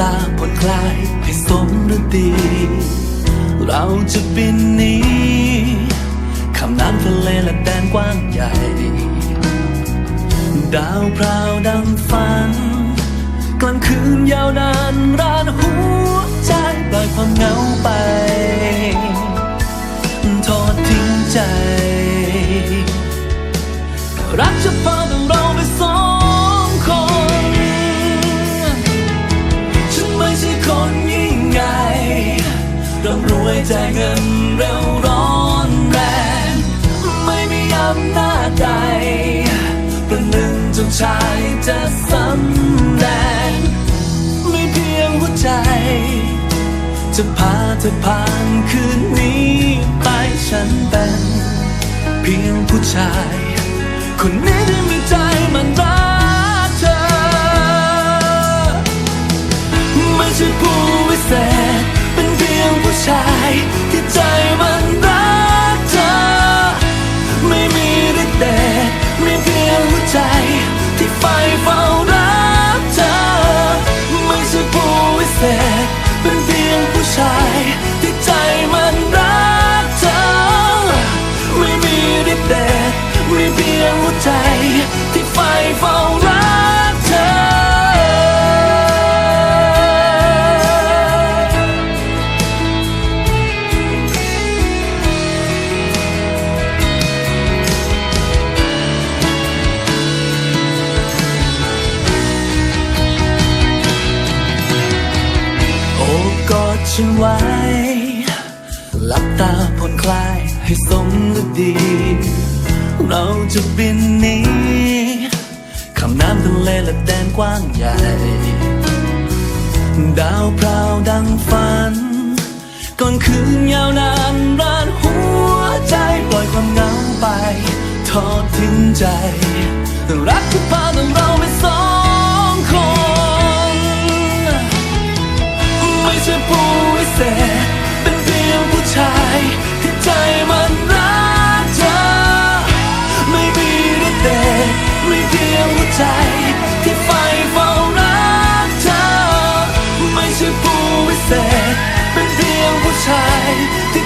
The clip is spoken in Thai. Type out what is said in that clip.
ตาผ่อนคลายให้สมฤดี เราจะบินหนี้ข้ามน้ำทะเลและแดนกว้างใหญ่ ดาวพราวดังฝัน กลางคืนยาวนานรานหัวใจปล่อยความเหงาไปทอดทิ้งใจ รักจะพาแใจเงินเร็วร้อนแรง ไม่มีอำนาจใดประหนึ่งเจ้าชายจะสำแดงไม่เพียงหัวใจ จะพาเธอผ่านคืนนี้ไปฉันเป็น เพียงผู้ชาย คนนี้ที่มีใจมันรัก ฉันไว้ หลับตาผ่อนคลายให้สมฤดี เราจะบินนี้ข้ามน้ำทะเลและแดนกว้างใหญ่ ดาวพราวดังฝัน ก่อนคืนยาวนานรานหัวใจปล่อยความเหงาไป ทอดทิ้งใจ รักที่พาต้อง วิเศษ เป็นเพียงผู้ชายที่